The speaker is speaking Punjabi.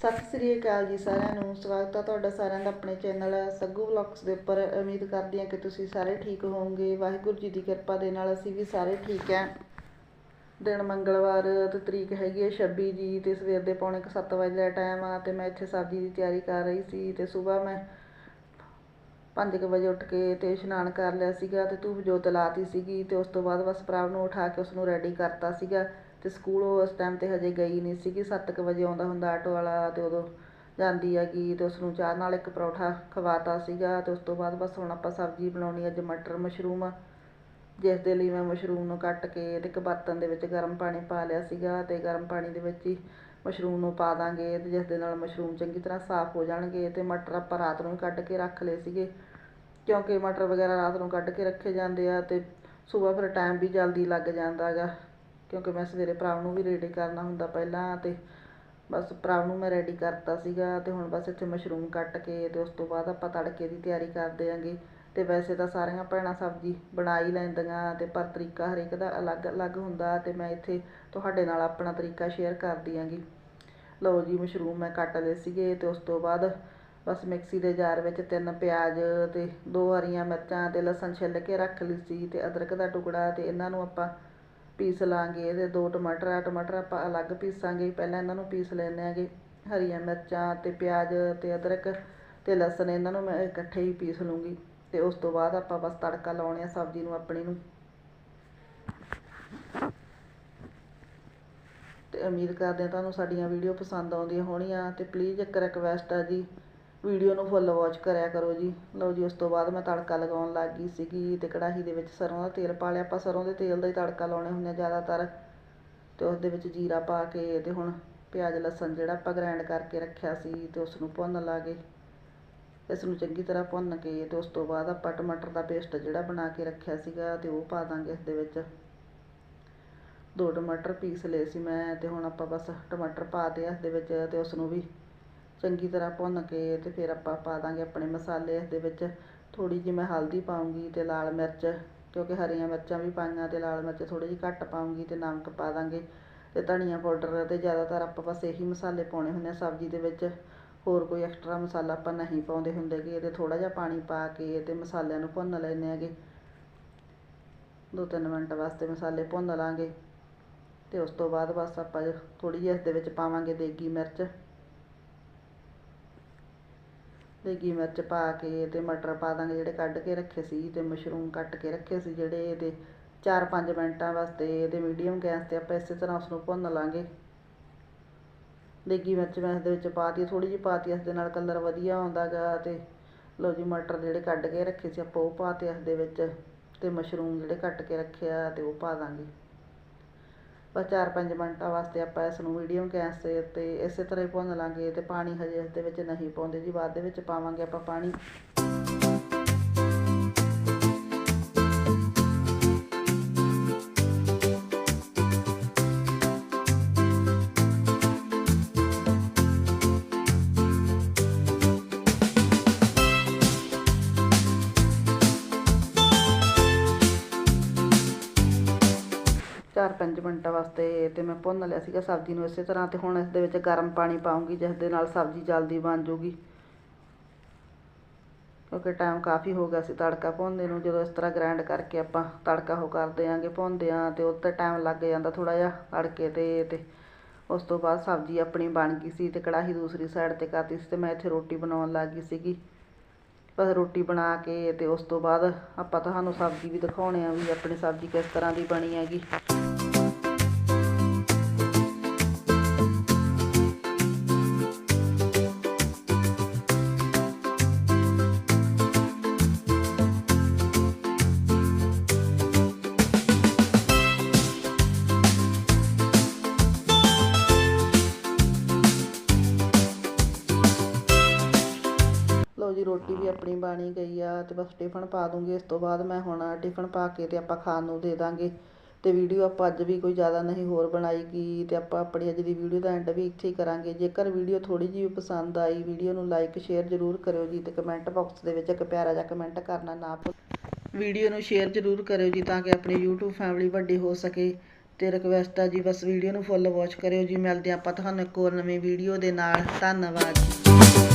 ਸਤਿ ਸ੍ਰੀ ਅਕਾਲ ਜੀ ਸਾਰਿਆਂ ਨੂੰ। ਸਵਾਗਤ ਹੈ ਤੁਹਾਡਾ ਸਾਰਿਆਂ ਦਾ ਆਪਣੇ ਚੈਨਲ ਸੱਗੂ ਵਲੌਗਸ ਦੇ ਉੱਪਰ। ਉਮੀਦ ਕਰਦੀ ਹਾਂ ਕਿ ਤੁਸੀਂ ਸਾਰੇ ਠੀਕ ਹੋਵੋਗੇ। ਵਾਹਿਗੁਰੂ ਜੀ ਦੀ ਕਿਰਪਾ ਦੇ ਨਾਲ ਅਸੀਂ ਵੀ ਸਾਰੇ ਠੀਕ ਹਾਂ। ਦਿਨ ਮੰਗਲਵਾਰ ਤੇ ਤਰੀਕ ਹੈਗੀ ਹੈ 26 ਜੀ ਤੇ ਸਵੇਰ ਦੇ ਪੌਣੇ 7 ਵਜੇ ਦਾ ਟਾਈਮ ਆ ਤੇ ਮੈਂ ਇੱਥੇ ਸਬਜ਼ੀ ਦੀ ਤਿਆਰੀ ਕਰ ਰਹੀ ਸੀ ਤੇ ਸਵੇਰ ਮੈਂ 5 ਵਜੇ ਉੱਠ ਕੇ ਤੇ ਇਸ਼ਨਾਨ ਕਰ ਲਿਆ ਸੀਗਾ ਤੇ ਧੂਪ ਜੋਤ ਲਾਤੀ ਸੀਗੀ ਤੇ ਉਸ ਤੋਂ ਬਾਅਦ ਬਸ ਪ੍ਰਾਵ ਨੂੰ ਉਠਾ ਕੇ ਉਸ ਨੂੰ ਰੈਡੀ ਕਰਤਾ ਸੀਗਾ। ਅਤੇ ਸਕੂਲ ਉਹ ਉਸ ਟਾਈਮ ਤੇ ਹਜੇ ਗਈ ਨਹੀਂ ਸੀਗੀ ਸੱਤ ਕੁ ਵਜੇ ਆਉਂਦਾ ਹੁੰਦਾ ਆਟੋ ਵਾਲਾ ਅਤੇ ਉਦੋਂ ਜਾਂਦੀ ਹੈਗੀ ਅਤੇ ਉਸਨੂੰ ਚਾਹ ਨਾਲ ਇੱਕ ਪਰੌਂਠਾ ਖਵਾਤਾ ਸੀਗਾ ਅਤੇ ਉਸ ਤੋਂ ਬਾਅਦ ਬਸ ਹੁਣ ਆਪਾਂ ਸਬਜ਼ੀ ਬਣਾਉਣੀ ਅੱਜ ਮਟਰ ਮਸ਼ਰੂਮ ਜਿਸ ਦੇ ਲਈ ਮੈਂ ਮਸ਼ਰੂਮ ਨੂੰ ਕੱਟ ਕੇ ਅਤੇ ਇੱਕ ਬਰਤਨ ਦੇ ਵਿੱਚ ਗਰਮ ਪਾਣੀ ਪਾ ਲਿਆ ਸੀਗਾ ਅਤੇ ਗਰਮ ਪਾਣੀ ਦੇ ਵਿੱਚ ਹੀ ਮਸ਼ਰੂਮ ਨੂੰ ਪਾ ਦਾਂਗੇ ਅਤੇ ਜਿਸ ਦੇ ਨਾਲ ਮਸ਼ਰੂਮ ਚੰਗੀ ਤਰ੍ਹਾਂ ਸਾਫ਼ ਹੋ ਜਾਣਗੇ ਅਤੇ ਮਟਰ ਆਪਾਂ ਰਾਤ ਨੂੰ ਹੀ ਕੱਢ ਕੇ ਰੱਖ ਲਏ ਸੀਗੇ। ਕਿਉਂਕਿ ਮਟਰ ਵਗੈਰਾ ਰਾਤ ਨੂੰ ਕੱਢ ਕੇ ਰੱਖੇ ਜਾਂਦੇ ਆ ਅਤੇ ਸਵੇਰ ਫਿਰ ਟਾਈਮ ਵੀ ਜਲਦੀ ਲੱਗ ਜਾਂਦਾ ਹੈਗਾ। ਕਿਉਂਕਿ ਮੈਂ ਸਵੇਰੇ ਭਰਾ ਨੂੰ ਵੀ ਰੈਡੀ ਕਰਨਾ ਹੁੰਦਾ ਪਹਿਲਾਂ ਤੇ ਬਸ ਭਰਾ ਨੂੰ ਮੈਂ ਰੈਡੀ ਕਰਤਾ ਸੀਗਾ ਤੇ ਹੁਣ ਬਸ ਇੱਥੇ ਮਸ਼ਰੂਮ ਕੱਟ ਕੇ ਤੇ ਉਸ ਤੋਂ ਬਾਅਦ ਆਪਾਂ ਤੜਕੇ ਦੀ ਤਿਆਰੀ ਕਰਦੇ ਆਂਗੇ। ਤੇ ਵੈਸੇ ਤਾਂ ਸਾਰੀਆਂ ਭੈਣਾਂ ਸਬਜ਼ੀ ਬਣਾ ਹੀ ਲੈਂਦੀਆਂ ਤੇ ਪਰ ਤਰੀਕਾ ਹਰੇਕ ਦਾ ਅਲੱਗ-ਅਲੱਗ ਹੁੰਦਾ ਤੇ ਮੈਂ ਇੱਥੇ ਤੁਹਾਡੇ ਨਾਲ ਆਪਣਾ ਤਰੀਕਾ ਸ਼ੇਅਰ ਕਰਦੀ ਆਂਗੀ। ਲਓ ਜੀ ਮਸ਼ਰੂਮ ਮੈਂ ਕੱਟ ਲਏ ਸੀਗੇ ਤੇ ਉਸ ਤੋਂ ਬਾਅਦ ਬਸ ਮਿਕਸੀ ਦੇ ਜਾਰ ਵਿੱਚ ਤਿੰਨ ਪਿਆਜ਼ ਤੇ ਦੋ ਹਰੀਆਂ ਮਿਰਚਾਂ ਤੇ ਲਸਣ ਛਿੱਲ ਕੇ ਰੱਖ ਲਈ ਸੀ ਤੇ ਅਦਰਕ ਦਾ ਟੁਕੜਾ ਤੇ ਇਹਨਾਂ ਨੂੰ ਆਪਾਂ ਪੀਸ ਲਾਂਗੇ, ਇਹਦੇ ਦੋ ਟਮਾਟਰ ਆ, ਟਮਾਟਰ ਆਪਾਂ ਅਲੱਗ ਪੀਸਾਂਗੇ। ਪਹਿਲਾਂ ਇਹਨਾਂ ਨੂੰ ਪੀਸ ਲੈਣੇ ਆਗੇ, ਹਰੀਆਂ ਮਿਰਚਾਂ ਤੇ ਪਿਆਜ਼ ਤੇ ਅਦਰਕ ਤੇ ਲਸਣ, ਇਹਨਾਂ ਨੂੰ ਮੈਂ ਇਕੱਠੇ ਹੀ ਪੀਸ ਲੂੰਗੀ। ਤੇ ਉਸ ਤੋਂ ਬਾਅਦ ਆਪਾਂ ਬਸ ਤੜਕਾ ਲਾਉਣੇ ਆ ਸਬਜ਼ੀ ਨੂੰ ਆਪਣੀ ਨੂੰ। ਤੇ ਉਮੀਦ ਕਰਦੇ ਹਾਂ ਤੁਹਾਨੂੰ ਸਾਡੀਆਂ ਵੀਡੀਓ ਪਸੰਦ ਆਉਂਦੀਆਂ ਹੋਣੀਆਂ। ਤੇ ਪਲੀਜ਼ ਇੱਕ ਰਿਕਵੈਸਟ ਆ ਜੀ ਵੀਡੀਓ ਨੂੰ ਫੁੱਲ ਵਾਚ ਕਰਿਆ ਕਰੋ ਜੀ। ਲਓ ਜੀ, ਉਸ ਤੋਂ ਬਾਅਦ ਮੈਂ ਤੜਕਾ ਲਗਾਉਣ ਲੱਗ ਗਈ ਸੀਗੀ ਤੇ ਕੜਾਹੀ ਦੇ ਵਿੱਚ ਸਰੋਂ ਦਾ ਤੇਲ ਪਾ ਲਿਆ। ਆਪਾਂ ਸਰੋਂ ਦੇ ਤੇਲ ਦਾ ਹੀ ਤੜਕਾ ਲਾਉਣੇ ਹੁੰਦੇ ਆ ਜ਼ਿਆਦਾਤਰ। ਤੇ ਉਸ ਦੇ ਵਿੱਚ ਜੀਰਾ ਪਾ ਕੇ ਤੇ ਹੁਣ ਪਿਆਜ਼, ਲਸਣ ਜਿਹੜਾ ਆਪਾਂ ਗ੍ਰਾਈਂਡ ਕਰਕੇ ਰੱਖਿਆ ਸੀ ਤੇ ਉਸ ਨੂੰ ਭੁੰਨ ਲਾਗੇ। ਇਸ ਨੂੰ ਚੰਗੀ ਤਰ੍ਹਾਂ ਭੁੰਨ ਕੇ ਤੇ ਉਸ ਤੋਂ ਬਾਅਦ ਆਪਾਂ ਟਮਾਟਰ ਦਾ ਪੇਸਟ ਜਿਹੜਾ ਬਣਾ ਕੇ ਰੱਖਿਆ ਸੀਗਾ ਤੇ ਉਹ ਪਾ ਦਾਂਗੇ ਇਸ ਦੇ ਵਿੱਚ। ਦੋ ਟਮਾਟਰ ਪੀਸ ਲਏ ਸੀ ਮੈਂ ਤੇ ਹੁਣ ਆਪਾਂ ਬਸ ਟਮਾਟਰ ਪਾ ਦੇ ਇਸ ਦੇ ਵਿੱਚ ਤੇ ਉਸ ਨੂੰ ਵੀ ਚੰਗੀ ਤਰ੍ਹਾਂ ਭੁੰਨ ਕੇ ਤੇ ਫਿਰ ਆਪਾਂ ਪਾ ਦਾਂਗੇ ਆਪਣੇ ਮਸਾਲੇ ਇਸ ਦੇ ਵਿੱਚ। ਥੋੜੀ ਜਿਹੀ ਮੈਂ ਹਲਦੀ ਪਾਉਂਗੀ ਤੇ ਲਾਲ ਮਿਰਚ, ਕਿਉਂਕਿ ਹਰੀਆਂ ਮਿਰਚਾਂ ਵੀ ਪਾਈਆਂ ਤੇ ਲਾਲ ਮਿਰਚ ਥੋੜੀ ਜਿਹੀ ਘੱਟ ਪਾਉਂਗੀ ਤੇ ਨਮਕ ਪਾ ਦਾਂਗੇ। ਤੇ ਧਨੀਆ ਪਾਊਡਰ ਤੇ ਜ਼ਿਆਦਾਤਰ ਆਪਾਂ ਬਸ ਇਹੀ ਮਸਾਲੇ ਪਾਉਣੇ ਹੁੰਦੇ ਆ ਸਬਜ਼ੀ ਦੇ ਵਿੱਚ। ਹੋਰ ਕੋਈ ਐਕਸਟਰਾ ਮਸਾਲਾ ਆਪਾਂ ਨਹੀਂ ਪਾਉਂਦੇ ਹੁੰਦੇ ਗੇ, ਇਹਦੇ ਥੋੜਾ ਜਿਹਾ ਪਾਣੀ ਪਾ ਕੇ ਤੇ ਮਸਾਲਿਆਂ ਨੂੰ ਭੁੰਨ ਲੈਣੇ ਹੈਗੇ। ਦੋ ਤਿੰਨ ਮਿੰਟ ਵਾਸਤੇ ਮਸਾਲੇ ਭੁੰਨ ਲਾਂਗੇ ਤੇ ਉਸ ਤੋਂ ਬਾਅਦ ਬਸ ਆਪਾਂ ਥੋੜੀ ਜਿਹੀ ਇਸ ਦੇ ਵਿੱਚ ਪਾਵਾਂਗੇ ਦੇਗੀ ਮਿਰਚ। ਦੇਗੀ ਮਿਰਚ ਪਾ ਕੇ ਤੇ ਮਟਰ ਪਾ ਦਾਂਗੇ ਜਿਹੜੇ ਕੱਢ ਕੇ ਰੱਖੇ ਸੀ ਤੇ ਮਸ਼ਰੂਮ ਕੱਟ ਕੇ ਰੱਖੇ ਸੀ ਜਿਹੜੇ ਤੇ 4-5 ਮਿੰਟਾਂ ਵਾਸਤੇ ਇਹਦੇ ਮੀਡੀਅਮ ਗੈਸ ਤੇ ਆਪਾਂ ਇਸੇ ਤਰ੍ਹਾਂ ਉਸ ਨੂੰ ਭੁੰਨ ਲਾਂਗੇ। ਦੇਗੀ ਮਿਰਚ ਮੈਂ ਇਸ ਦੇ ਵਿੱਚ ਪਾਤੀ ਥੋੜੀ ਜਿਹੀ ਪਾਤੀ ਇਸ ਦੇ ਨਾਲ ਕਲਰ ਵਧੀਆ ਆਉਂਦਾ ਗਾ ਤੇ ਲਓ ਜੀ ਮਟਰ ਜਿਹੜੇ ਕੱਢ ਕੇ ਰੱਖੇ ਸੀ ਆਪਾਂ ਉਹ ਪਾਤੇ ਇਸ ਦੇ ਵਿੱਚ ਤੇ ਮਸ਼ਰੂਮ ਜਿਹੜੇ ਕੱਟ ਕੇ ਰੱਖਿਆ ਤੇ ਉਹ ਪਾ ਦਾਂਗੇ। ਬਸ 4-5 ਮਿੰਟਾਂ ਵਾਸਤੇ ਆਪਾਂ ਇਸ ਨੂੰ ਮੀਡੀਅਮ ਗੈਸ ਦੇ ਉੱਤੇ ਇਸੇ ਤਰ੍ਹਾਂ ਹੀ ਭੁੰਨ ਲਾਂਗੇ ਤੇ ਪਾਣੀ ਹਜੇ ਇਸ ਦੇ ਵਿੱਚ ਨਹੀਂ ਪਾਉਂਦੇ ਜੀ, ਬਾਅਦ ਦੇ ਵਿੱਚ ਪਾਵਾਂਗੇ ਆਪਾਂ ਪਾਣੀ। ਚਾਰ ਪੰਜ ਮਿੰਟਾਂ ਵਾਸਤੇ ਤੇ ਮੈਂ ਭੁੰਨ ਲਿਆ ਸੀਗਾ ਸਬਜ਼ੀ ਨੂੰ ਇਸੇ ਤਰ੍ਹਾਂ ਤੇ ਹੁਣ ਇਸ ਦੇ ਵਿੱਚ ਗਰਮ ਪਾਣੀ ਪਾਉਂਗੀ, ਜਿਸ ਦੇ ਨਾਲ ਸਬਜ਼ੀ ਜਲਦੀ ਬਣ ਜਾਊਗੀ ਕਿਉਂਕਿ ਟਾਈਮ ਕਾਫੀ ਹੋ ਗਿਆ ਸੀ ਤੜਕਾ ਭੁੰਨਦੇ ਨੂੰ, ਜਦੋਂ ਇਸ ਤਰ੍ਹਾਂ ਗ੍ਰਾਈਂਡ ਕਰਕੇ ਆਪਾਂ ਤੜਕਾ ਉਹ ਕਰਦੇ ਆਂਗੇ ਭੁੰਨਦੇ ਆਂ ਤੇ ਉਹ 'ਤੇ ਟਾਈਮ ਲੱਗ ਜਾਂਦਾ ਥੋੜਾ ਜਿਹਾ ਤੜਕੇ ਤੇ ਤੇ ਉਸ ਤੋਂ ਬਾਅਦ ਸਬਜ਼ੀ ਆਪਣੀ ਬਣ ਗਈ ਸੀ ਤੇ ਕੜਾਹੀ ਦੂਸਰੀ ਸਾਈਡ ਤੇ ਕਰਤੀ ਸੀ ਤੇ ਮੈਂ ਇੱਥੇ ਰੋਟੀ ਬਣਾਉਣ ਲੱਗ ਗਈ ਸੀਗੀ। ਬਸ ਰੋਟੀ ਬਣਾ ਕੇ ਤੇ ਉਸ ਤੋਂ ਬਾਅਦ ਆਪਾਂ ਤੁਹਾਨੂੰ ਸਬਜ਼ੀ ਵੀ ਦਿਖਾਉਣੇ ਆ ਵੀ ਆਪਣੀ ਸਬਜ਼ੀ ਕਿਸ ਤਰ੍ਹਾਂ ਦੀ ਬਣੀ ਹੈਗੀ। ਰੋਟੀ ਵੀ ਆਪਣੀ ਬਣੀ ਗਈ ਆ ਤੇ ਬਸ ਟਿਫਨ ਪਾ ਦੂੰਗੀ ਇਸ ਤੋਂ ਬਾਅਦ ਮੈਂ ਹੁਣ ਟਿਫਨ ਪਾ ਕੇ ਤੇ ਆਪਾਂ ਖਾਣ ਨੂੰ ਦੇ ਦਾਂਗੇ। ਤੇ ਵੀਡੀਓ ਆਪਾਂ ਅੱਜ ਵੀ ਕੋਈ ਜ਼ਿਆਦਾ ਨਹੀਂ ਹੋਰ ਬਣਾਈ ਗੀ ਤੇ ਆਪਾਂ ਆਪਣੀ ਅੱਜ ਦੀ ਵੀਡੀਓ ਦਾ ਐਂਡ ਵੀ ਇੱਥੇ ਹੀ ਕਰਾਂਗੇ। ਜੇਕਰ ਵੀਡੀਓ ਥੋੜੀ ਜਿਹੀ ਪਸੰਦ ਆਈ ਵੀਡੀਓ ਨੂੰ ਲਾਈਕ ਸ਼ੇਅਰ ਜ਼ਰੂਰ ਕਰਿਓ ਜੀ ਤੇ ਕਮੈਂਟ ਬਾਕਸ ਦੇ ਵਿੱਚ ਇੱਕ ਪਿਆਰਾ ਜਿਹਾ ਕਮੈਂਟ ਕਰਨਾ ਨਾ ਭੁੱਲ ਵੀਡੀਓ ਨੂੰ ਸ਼ੇਅਰ ਜ਼ਰੂਰ ਕਰਿਓ ਜੀ ਤਾਂ ਕਿ ਆਪਣੀ YouTube ਫੈਮਿਲੀ ਵੱਡੀ ਹੋ ਸਕੇ। ਤੇ ਰਿਕਵੈਸਟ ਆ ਜੀ ਬਸ ਵੀਡੀਓ ਨੂੰ ਫੁੱਲ ਵਾਚ ਕਰਿਓ ਜੀ। ਮਿਲਦੇ ਆਪਾਂ ਤੁਹਾਨੂੰ ਇੱਕ ਹੋਰ ਨਵੀਂ ਵੀਡੀਓ ਦੇ ਨਾਲ। ਧੰਨਵਾਦ ਜੀ।